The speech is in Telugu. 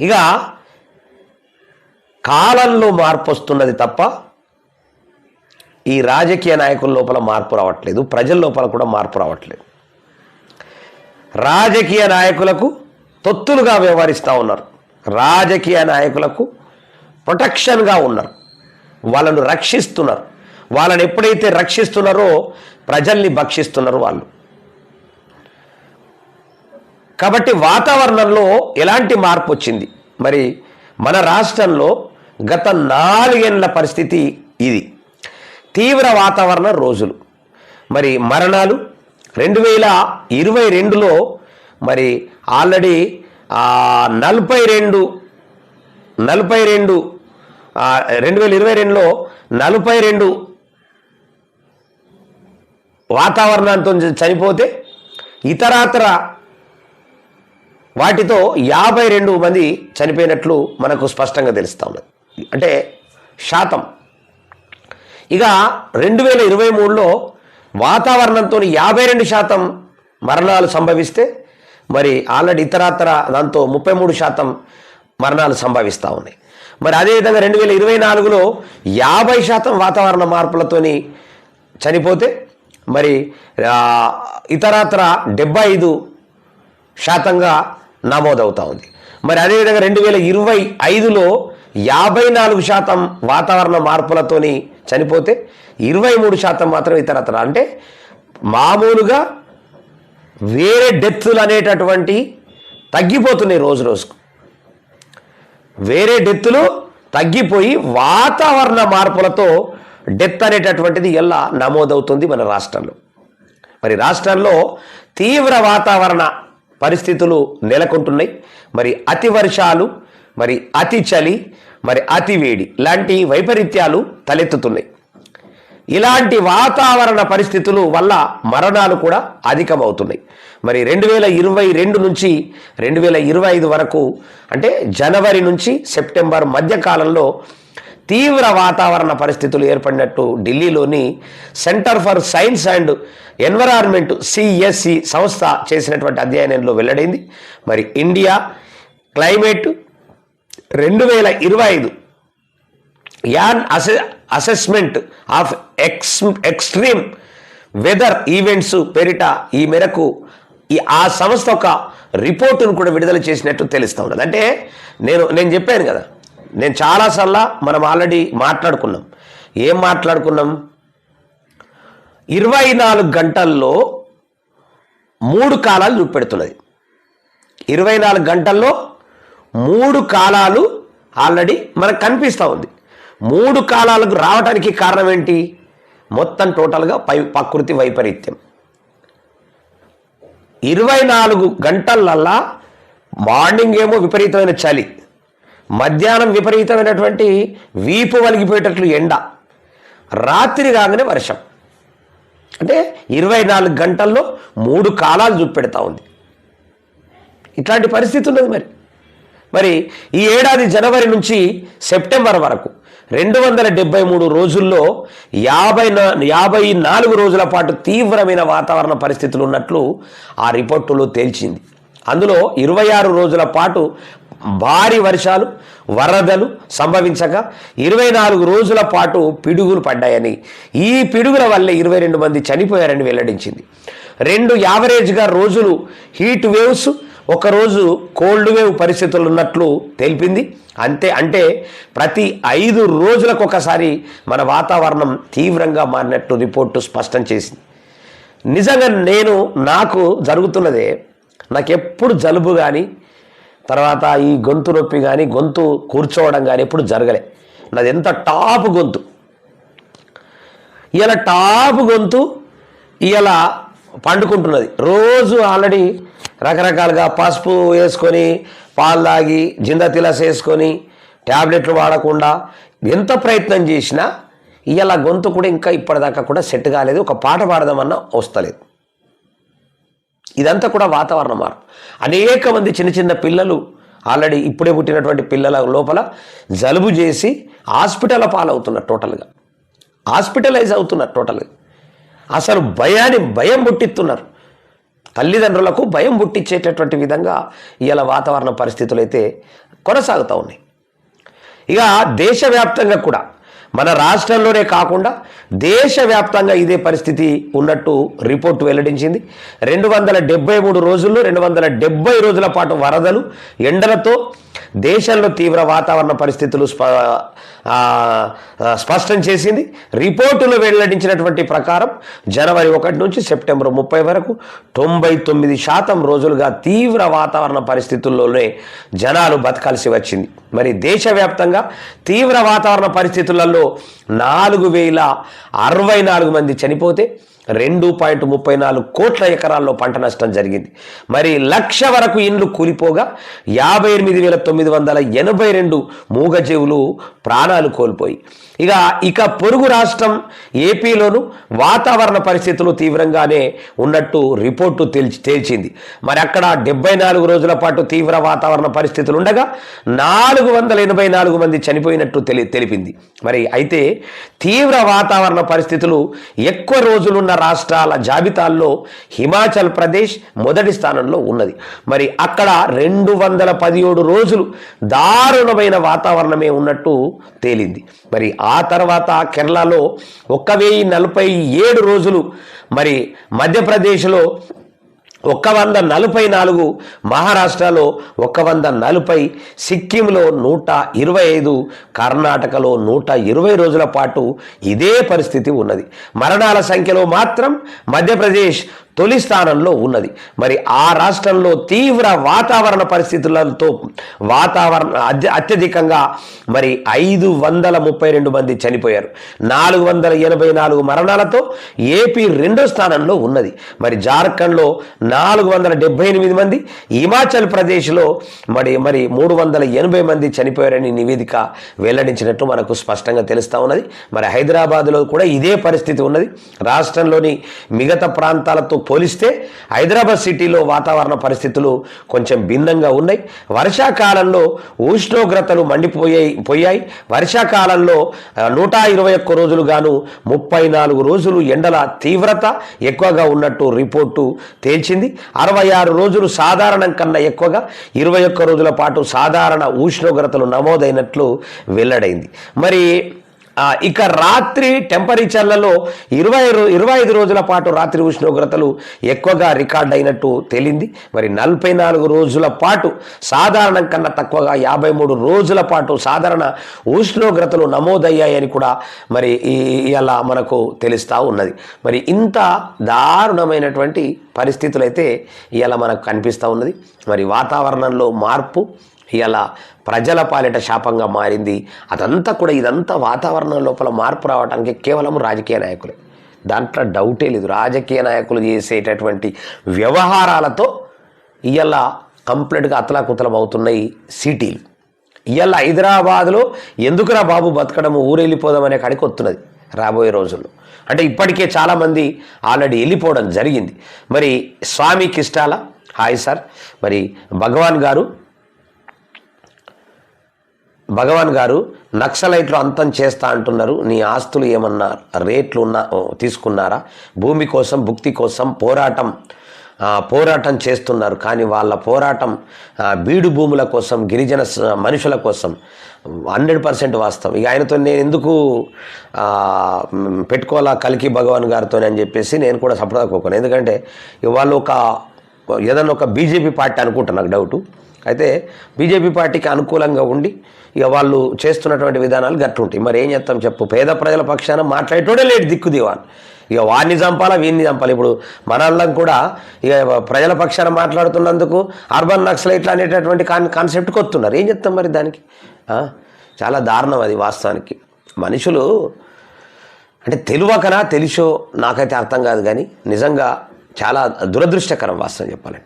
ఇక కాలంలో మార్పు వస్తున్నది తప్ప ఈ రాజకీయ నాయకుల లోపల మార్పు రావట్లేదు ప్రజల లోపల కూడా మార్పు రావట్లేదు. రాజకీయ నాయకులకు తొత్తులుగా వ్యవహరిస్తూ ఉన్నారు. రాజకీయ నాయకులకు ప్రొటెక్షన్గా ఉన్నారు. వాళ్ళను రక్షిస్తున్నారు. వాళ్ళని ఎప్పుడైతే రక్షిస్తున్నారో ప్రజల్ని భక్షిస్తున్నారు వాళ్ళు. కాబట్టి వాతావరణంలో ఎలాంటి మార్పు వచ్చింది? మరి మన రాష్ట్రంలో గత నాలుగేళ్ళ పరిస్థితి ఇది. తీవ్ర వాతావరణ రోజులు. మరి మరణాలు రెండు వేల ఇరవై రెండులో మరి ఆల్రెడీ నలభై రెండు నలభై రెండు రెండు వేల ఇరవై రెండులో నలభై రెండు వాతావరణంతో చనిపోతే ఇతరాతర వాటితో యాభై రెండు మంది చనిపోయినట్లు మనకు స్పష్టంగా తెలుస్తూ ఉన్నది. అంటే శాతం. ఇక రెండు వేల ఇరవై మూడులో వాతావరణంతో యాభై రెండు శాతం మరణాలు సంభవిస్తే మరి ఆల్రెడీ ఇతరాతర దాంతో ముప్పై మూడు శాతం మరణాలు సంభవిస్తూ ఉన్నాయి. మరి అదేవిధంగా రెండు వేల ఇరవై నాలుగులో యాభై శాతం వాతావరణ మార్పులతోని చనిపోతే మరి ఇతరత్ర డెబ్బై ఐదు శాతంగా నమోదవుతా ఉంది. మరి అదేవిధంగా రెండు వేల ఇరవై ఐదులో యాభై నాలుగు శాతం వాతావరణ మార్పులతోని చనిపోతే ఇరవై మూడు శాతం మాత్రం ఇతరత్ర అంటే మామూలుగా వేరే డెత్తులు అనేటటువంటి తగ్గిపోతున్నాయి రోజు రోజుకు. వేరే డెత్తులు తగ్గిపోయి వాతావరణ మార్పులతో డెత్ అనేటటువంటిది ఎలా నమోదవుతుంది మన రాష్ట్రంలో? మరి రాష్ట్రంలో తీవ్ర వాతావరణ పరిస్థితులు నెలకొంటున్నాయి. మరి అతి వర్షాలు మరి అతి చలి మరి అతి వేడి లాంటి వైపరీత్యాలు తలెత్తుతున్నాయి. ఇలాంటి వాతావరణ పరిస్థితులు వల్ల మరణాలు కూడా అధికమవుతున్నాయి. మరి రెండు వేల ఇరవై రెండు నుంచి రెండు వేల ఇరవై ఐదు వరకు అంటే జనవరి నుంచి సెప్టెంబర్ మధ్య కాలంలో తీవ్ర వాతావరణ పరిస్థితులు ఏర్పడినట్టు ఢిల్లీలోని centre for science and environment CSE సంస్థ చేసినటువంటి అధ్యయనంలో వెల్లడైంది. మరి ఇండియా క్లైమేట్ రెండు వేల ఇరవై ఐదు an as assessment of ex extreme weather events పేరిట ఈ మేరకు ఈ ఆ సంస్థ ఒక రిపోర్టును కూడా విడుదల చేసినట్టు తెలుస్తూ ఉన్నది. అంటే నేను నేను చెప్పాను కదా నేను చాలాసార్లు మనం ఆల్రెడీ మాట్లాడుకున్నాం. ఏం మాట్లాడుకున్నాం? ఇరవై నాలుగు గంటల్లో మూడు కాలాలు చూపెడుతున్నది. ఇరవై నాలుగు గంటల్లో మూడు కాలాలు ఆల్రెడీ మనకు కనిపిస్తూ ఉంది. మూడు కాలాలకు రావడానికి కారణం ఏంటి? మొత్తం టోటల్గా పై ప్రకృతి వైపరీత్యం. ఇరవై నాలుగు గంటలల్లా మార్నింగ్ ఏమో విపరీతమైన చలి. మధ్యాహ్నం విపరీతమైనటువంటి వీపు వలిగిపోయేటట్లు ఎండ. రాత్రి కాగానే వర్షం. అంటే ఇరవై నాలుగు గంటల్లో మూడు కాలాలు చూపెడతా ఉంది. ఇట్లాంటి పరిస్థితి ఉన్నది మరి. మరి ఈ ఏడాది జనవరి నుంచి సెప్టెంబర్ వరకు రెండు వందల డెబ్బై మూడు రోజుల్లో యాభై నా- యాభై నాలుగు రోజుల పాటు తీవ్రమైన వాతావరణ పరిస్థితులు ఉన్నట్లు ఆ రిపోర్టులో తేల్చింది. అందులో ఇరవై ఆరు రోజుల పాటు భారీ వర్షాలు వరదలు సంభవించగా ఇరవై నాలుగు రోజుల పాటు పిడుగులు పడ్డాయని. ఈ పిడుగుల వల్లే ఇరవై రెండు మంది చనిపోయారని వెల్లడించింది. రెండు యావరేజ్గా రోజులు హీట్ వేవ్స్ ఒకరోజు కోల్డ్ వేవ్ పరిస్థితులు ఉన్నట్లు తెలిపింది. అంతే అంటే ప్రతి ఐదు రోజులకు ఒకసారి మన వాతావరణం తీవ్రంగా మారినట్టు రిపోర్టు స్పష్టం చేసింది. నిజంగా నేను నాకు జరుగుతున్నదే నాకు ఎప్పుడు జలుబు కానీ తర్వాత ఈ గొంతు నొప్పి కానీ గొంతు కూర్చోవడం కానీ ఎప్పుడు జరగలే. నాది ఎంత టాప్ గొంతు. ఇలా టాప్ గొంతు ఇలా పండుకుంటున్నది. రోజు ఆల్రెడీ రకరకాలుగా పసుపు వేసుకొని పాలు తాగి జింద తిలస్ వేసుకొని ట్యాబ్లెట్లు వాడకుండా ఎంత ప్రయత్నం చేసినా ఇలా గొంతు కూడా ఇంకా ఇప్పటిదాకా కూడా సెట్ కాలేదు. ఒక పాట పాడదామన్నా వస్తలేదు. ఇదంతా కూడా వాతావరణ మార్పు అనేక మంది చిన్న చిన్న పిల్లలు ఆల్రెడీ ఇప్పుడే పుట్టినటువంటి పిల్లల లోపల జలుబు చేసి హాస్పిటల్ పాలవుతున్నారు టోటల్గా. హాస్పిటలైజ్ అవుతున్నారు టోటల్గా. అసలు భయాన్ని భయం పుట్టిస్తున్నారు. తల్లిదండ్రులకు భయం పుట్టించేటటువంటి విధంగా ఇవాళ వాతావరణ పరిస్థితులు అయితే కొనసాగుతూ ఉన్నాయి. ఇక దేశవ్యాప్తంగా కూడా మన రాష్ట్రంలోనే కాకుండా దేశవ్యాప్తంగా ఇదే పరిస్థితి ఉన్నట్టు రిపోర్టు వెల్లడించింది. రెండు వందల డెబ్బై మూడు రోజుల్లో రెండు వందల డెబ్బై రోజుల పాటు వరదలు ఎండలతో దేశంలో తీవ్ర వాతావరణ పరిస్థితులు స్పష్టం చేసింది. రిపోర్టులో వెల్లడించినటువంటి ప్రకారం జనవరి ఒకటి నుంచి సెప్టెంబర్ ముప్పై వరకు తొంభై తొమ్మిది శాతం రోజులుగా తీవ్ర వాతావరణ పరిస్థితుల్లోనే జనాలు బతకాల్సి వచ్చింది. మరి దేశవ్యాప్తంగా తీవ్ర వాతావరణ పరిస్థితులలో నాలుగు వేల అరవై నాలుగు మంది చనిపోతే రెండు పాయింట్ ముప్పై నాలుగు కోట్ల ఎకరాల్లో పంట నష్టం జరిగింది. మరి లక్ష వరకు ఇండ్లు కూలిపోగా యాభై ఎనిమిది వేల తొమ్మిది వందల ఎనభై రెండు మూగజీవులు ప్రాణాలు కోల్పోయి ఇక ఇక పొరుగు రాష్ట్రం ఏపీలోను వాతావరణ పరిస్థితులు తీవ్రంగానే ఉన్నట్టు రిపోర్టు తేల్చి తేల్చింది. మరి అక్కడ డెబ్బై నాలుగు రోజుల పాటు తీవ్ర వాతావరణ పరిస్థితులు ఉండగా నాలుగు వందల ఎనభై నాలుగు మంది చనిపోయినట్టు తెలి తెలిపింది. మరి అయితే తీవ్ర వాతావరణ పరిస్థితులు ఎక్కువ రోజులున్న రాష్ట్రాల జాబితాల్లో హిమాచల్ ప్రదేశ్ మొదటి స్థానంలో ఉన్నది. మరి అక్కడ రెండు వందల పదిహేడు రోజులు దారుణమైన వాతావరణమే ఉన్నట్టు తేలింది. మరి ఆ ఆ తర్వాత కేరళలో ఒక్క వెయ్యి నలభై ఏడు రోజులు మరి మధ్యప్రదేశ్లో ఒక్క వంద నలభై నాలుగు మహారాష్ట్రలో ఒక వంద నలభై సిక్కింలో నూట ఇరవై ఐదు కర్ణాటకలో నూట ఇరవై రోజుల పాటు ఇదే పరిస్థితి ఉన్నది. మరణాల సంఖ్యలో మాత్రం మధ్యప్రదేశ్ తొలి స్థానంలో ఉన్నది. మరి ఆ రాష్ట్రంలో తీవ్ర వాతావరణ పరిస్థితులతో వాతావరణ అత్య- అత్యధికంగా మరి ఐదు వందల ముప్పై రెండు మంది చనిపోయారు. నాలుగు వందల ఎనభై నాలుగు మరణాలతో ఏపీ రెండో స్థానంలో ఉన్నది. మరి జార్ఖండ్లో నాలుగు వందల డెబ్బై ఎనిమిది మంది హిమాచల్ ప్రదేశ్లో మరి మరి మూడు వందల ఎనభై మంది చనిపోయారని నివేదిక వెల్లడించినట్టు మనకు స్పష్టంగా తెలుస్తూ ఉన్నది. మరి హైదరాబాద్లో కూడా ఇదే పరిస్థితి ఉన్నది. రాష్ట్రంలోని మిగతా ప్రాంతాలతో పోలిస్తే హైదరాబాద్ సిటీలో వాతావరణ పరిస్థితులు కొంచెం భిన్నంగా ఉన్నాయి. వర్షాకాలంలో ఉష్ణోగ్రతలు మండిపోయాయి పోయాయి. వర్షాకాలంలో నూట ఇరవై ఒక్క రోజులు గాను ముప్పై నాలుగు రోజులు ఎండల తీవ్రత ఎక్కువగా ఉన్నట్టు రిపోర్టు తేల్చింది. అరవై ఆరు రోజులు సాధారణం కన్నా ఎక్కువగా ఇరవై ఒక్క రోజుల పాటు సాధారణ ఉష్ణోగ్రతలు నమోదైనట్లు వెల్లడైంది. మరి ఇక రాత్రి టెంపరేచర్లలో ఇరవై ఇరవై ఐదు రోజుల పాటు రాత్రి ఉష్ణోగ్రతలు ఎక్కువగా రికార్డ్ అయినట్టు తేలింది. మరి నలభై నాలుగు రోజుల పాటు సాధారణం కన్నా తక్కువగా యాభై మూడు రోజుల పాటు సాధారణ ఉష్ణోగ్రతలు నమోదయ్యాయని కూడా మరి ఇలా మనకు తెలుస్తూ ఉన్నది. మరి ఇంత దారుణమైనటువంటి పరిస్థితులు అయితే ఇలా మనకు కనిపిస్తూ ఉన్నది. మరి వాతావరణంలో మార్పు ఇలా ప్రజల పాలిట శాపంగా మారింది? అదంతా కూడా ఇదంతా వాతావరణం లోపల మార్పు రావడానికి కేవలం రాజకీయ నాయకులే. దాంట్లో డౌటే లేదు. రాజకీయ నాయకులు చేసేటటువంటి వ్యవహారాలతో ఇవాళ కంప్లీట్గా అతలాకుతలం అవుతున్నాయి సిటీలు. ఇవాళ హైదరాబాద్లో ఎందుకురా బాబు బతకడం ఊరెళ్ళిపోదాం అనే కాడికి వస్తున్నది రాబోయే రోజుల్లో. అంటే ఇప్పటికే చాలామంది ఆల్రెడీ వెళ్ళిపోవడం జరిగింది. మరి స్వామి కిష్టాల హాయ్ సార్. మరి భగవాన్ గారు భగవాన్ గారు నక్సలైట్లు అంతం చేస్తా అంటున్నారు. నీ ఆస్తులు ఏమన్నా రేట్లు ఉన్నా తీసుకున్నారా? భూమి కోసం భుక్తి కోసం పోరాటం పోరాటం చేస్తున్నారు. కానీ వాళ్ళ పోరాటం బీడు భూముల కోసం గిరిజన మనుషుల కోసం హండ్రెడ్ పర్సెంట్ వాస్తవం. ఇక ఆయనతో నేను ఎందుకు పెట్టుకోవాలా కలికి భగవాన్ గారితో అని చెప్పేసి నేను కూడా సపడకోను ఎందుకంటే ఇక వాళ్ళు ఒక ఏదన్నా ఒక బీజేపీ పార్టీ అనుకుంటా నాకు డౌటు. అయితే బీజేపీ పార్టీకి అనుకూలంగా ఉండి ఇక వాళ్ళు చేస్తున్నటువంటి విధానాలు గట్టుంటాయి మరి ఏం చేస్తాం చెప్పు? పేద ప్రజల పక్షాన మాట్లాడేటోడే లేడు దిక్కుదివాన్ ఇక వాడిని చంపాలా వీడిని చంపాలి? ఇప్పుడు మన కూడా ఇక ప్రజల పక్షాన మాట్లాడుతున్నందుకు అర్బన్ నక్సలైట్లు అనేటటువంటి కాన్ కాన్సెప్ట్కి వస్తున్నారు. ఏం చెప్తాం మరి దానికి? చాలా దారుణం అది వాస్తవానికి. మనుషులు అంటే తెలియకనా తెలిసో నాకైతే అర్థం కాదు కానీ నిజంగా చాలా దురదృష్టకరం వాస్తవం చెప్పాలంటే.